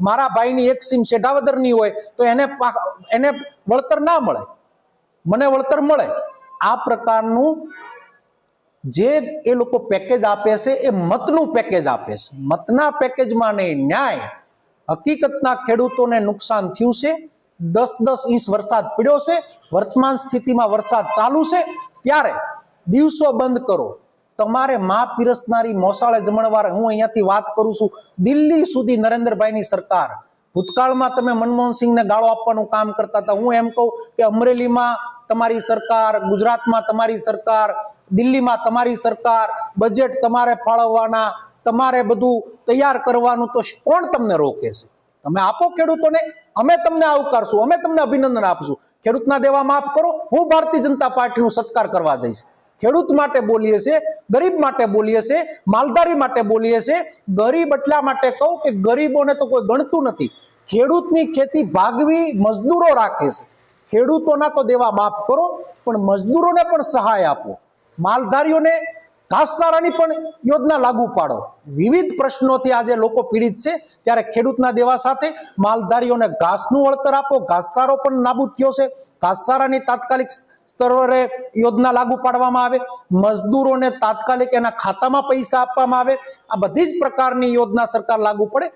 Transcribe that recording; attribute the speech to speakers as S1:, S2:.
S1: મારા ભાઈની એક સીમ શેઢાવદરની હોય તો એને એને વળતર ના મળે. મને વળતર મળે. આ પ્રકારનું જે એ લોકો પેકેજ આપે છે, એ મતનું પેકેજ આપે છે. મતના પેકેજમાં નહીં, ન્યાય. હકીકતના ખેડૂતોને નુકસાન થયું છે. દસ દસ ઇંચ વરસાદ પડ્યો છે. વર્તમાન સ્થિતિમાં વરસાદ ચાલુ છે. ત્યારે દિવસો બંધ કરો. તમારે મા પીરસનારી મોસાળે જમણવાર હું અહીંયાથી વાત કરું છું, દિલ્હી સુધી નરેન્દ્રભાઈની સરકાર. ભૂતકાળમાં તમે મનમોહન સિંહને ગાળો આપવાનું કામ કરતા હતા. હું એમ કહું કે અમરેલીમાં તમારી સરકાર, ગુજરાતમાં તમારી સરકાર, દિલ્હીમાં તમારી સરકાર બજેટ તમારે ફાળવવાના, તમારે બધું તૈયાર કરવાનું તો કોણ તમને રોકે છે? તમે આપો ખેડૂતોને, અમે તમને આવકારશું અમે તમને અભિનંદન આપશું. ખેડૂતના દેવા માફ કરો, હું ભારતીય જનતા પાર્ટીનું સત્કાર કરવા જઈશ. ખેડૂત માટે બોલીએ છીએ ગરીબ માટે બોલીએ છે માલધારી માટે બોલીએ છીએ ગરીબ એટલા માટે કહું કે ગરીબોને તો કોઈ ગણતું નથી. ખેડૂતની ખેતી ભાગવી મજદૂરો રાખે છે. ખેડૂતોના તો દેવા માફ કરો, પણ મજદૂરોને પણ સહાય આપો. માલધારીઓને ઘાસચારાની પણ યોજના લાગુ પાડો. વિવિધ પ્રશ્નોથી આજે લોકો પીડિત છે. ત્યારે ખેડૂતના દેવા સાથે માલધારીઓને ઘાસનું વળતર આપો. ઘાસચારો પણ નાબૂદ થયો છે. ઘાસચારાની તાત્કાલિક સ્તરે યોજના લાગુ પાડવામાં આવે, મજદૂરોને તાત્કાલિક એના ખાતામાં પૈસા આપવામાં આવે. આ બધી જ પ્રકારની યોજના સરકાર લાગુ પડે.